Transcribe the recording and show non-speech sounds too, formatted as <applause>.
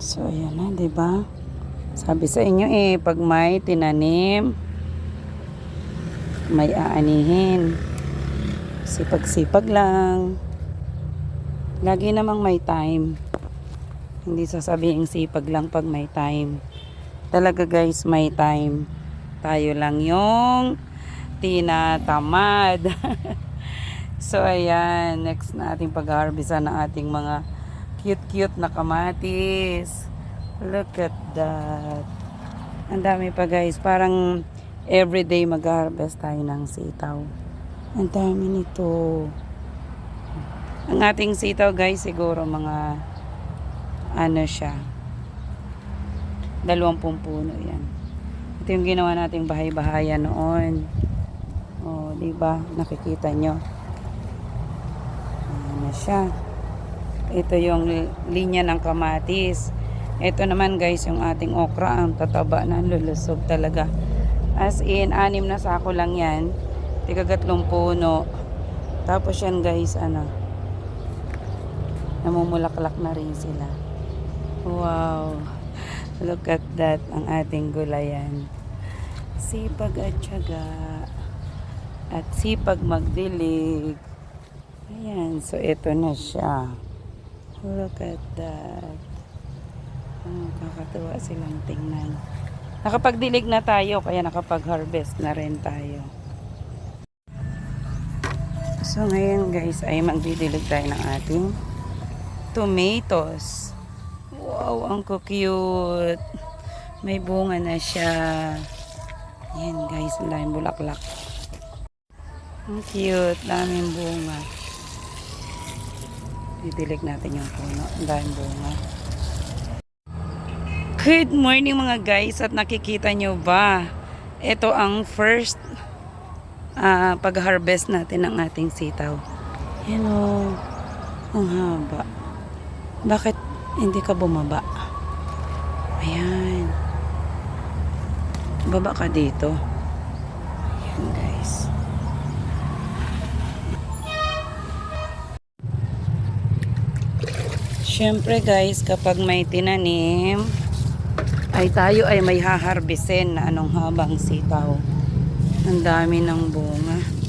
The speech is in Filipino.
So, ayan na, di ba? Sabi sa inyo eh, pag may tinanim, may aanihin. Sipag-sipag lang. Lagi namang may time. Hindi sasabihin sipag lang pag may time. Talaga guys, may time. Tayo lang yung tinatamad. <laughs> so ayan, next na ating pag-harvestan ng ating mga cute-cute na kamatis. Look at that. Ang dami pa guys, parang everyday mag-harvest tayo ng sitaw. Ang dami nito. Ang ating sitaw guys, siguro mga ano siya. Dalawampung puno yan. Ito yung ginawa nating bahay-bahayan noon. Oh, di ba? Nakikita nyo. Ano siya. Ito yung li- linya ng kamatis. Ito naman guys, yung ating okra, ang tataba na lulusog talaga. As in, anim na sako lang yan. Tigagatlong puno. Tapos yan guys, ano, namumulaklak na rin sila. Wow. <laughs> Look at that, ang ating gulayan. Sipag at tiyaga. At sipag magdilig. Ayan, so ito na siya. Look at that. Ah, kakatuwa silang tingnan. Nakapagdilig na tayo, kaya nakapag-harvest na rin tayo. So ngayon guys, ay magdidilig tayo ng ating tomatoes. Wow, ang cute. May bunga na siya. Yan guys, ang bulaklak. Ang cute, daming bunga. Didilig natin yung puno. Ang daming bunga. Good morning mga guys at nakikita nyo ba? Ito ang first ah, pag-harvest natin ng ating sitaw. Yan o. Ang haba. Bakit hindi ka bumaba? Ayan. Baba ka dito. Ayan guys. Siyempre guys, kapag may tinanim, ay tayo ay may haharbisin na anong habang sitaw. Ang dami ng bunga.